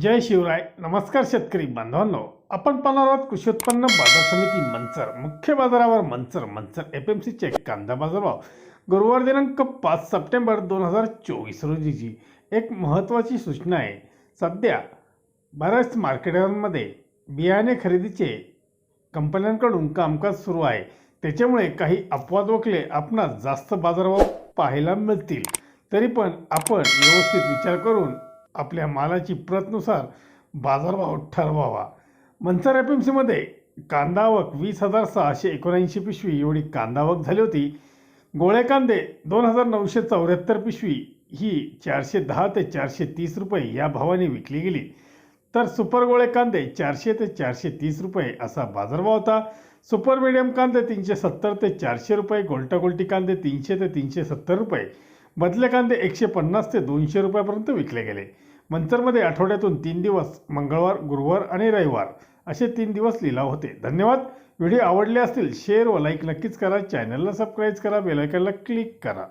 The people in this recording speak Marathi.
जय शिवराय. नमस्कार शेतकरी बांधवांनो. आपण पाहणार आहोत कृषी उत्पन्न बाजार समिती मंचर. मुख्य बाजारावर मंचर मंचर. एफ एम सीचे कांदा बाजारभाव. गुरुवार दिनांक पाच सप्टेंबर दोन हजार चोवीस रोजीची एक महत्त्वाची सूचना आहे. सध्या बऱ्याच मार्केटांमध्ये बियाणे खरेदीचे कंपन्यांकडून कामकाज सुरू आहे. त्याच्यामुळे काही अपवाद वकले आपणास जास्त बाजारभाव पाहायला मिळतील. तरी पण आपण व्यवस्थित विचार करून आपल्या मालाची प्रतनुसार बाजारभाव ठरवावा. मंचर एफ एम सीमध्ये कांदावक वीस हजार सहाशे एकोणऐंशी पिशवी एवढी कांदावक झाली होती. गोळे कांदे दोन हजार नऊशे चौऱ्याहत्तर पिशवी ही चारशे दहा ते चारशे तीस रुपये या भावाने विकली गेली. तर सुपर गोळे कांदे चारशे ते चारशे तीस रुपये असा बाजारभाव होता. सुपर मिडियम कांदे तीनशे सत्तर ते चारशे रुपये गोलटागोल्टी कांदे तीनशे ते तीनशे सत्तर रुपये बदले कांदे एकशे पन्नास ते दोनशे रुपयापर्यंत विकले गेले. मंचरमध्ये आठवड्यातून तीन दिवस मंगळवार गुरुवार आणि रविवार असे तीन दिवस लिलाव होते. धन्यवाद. व्हिडिओ आवडले असतील शेअर व लाईक नक्कीच करा. चॅनलला सबस्क्राईब करा. बेलायकनला क्लिक करा.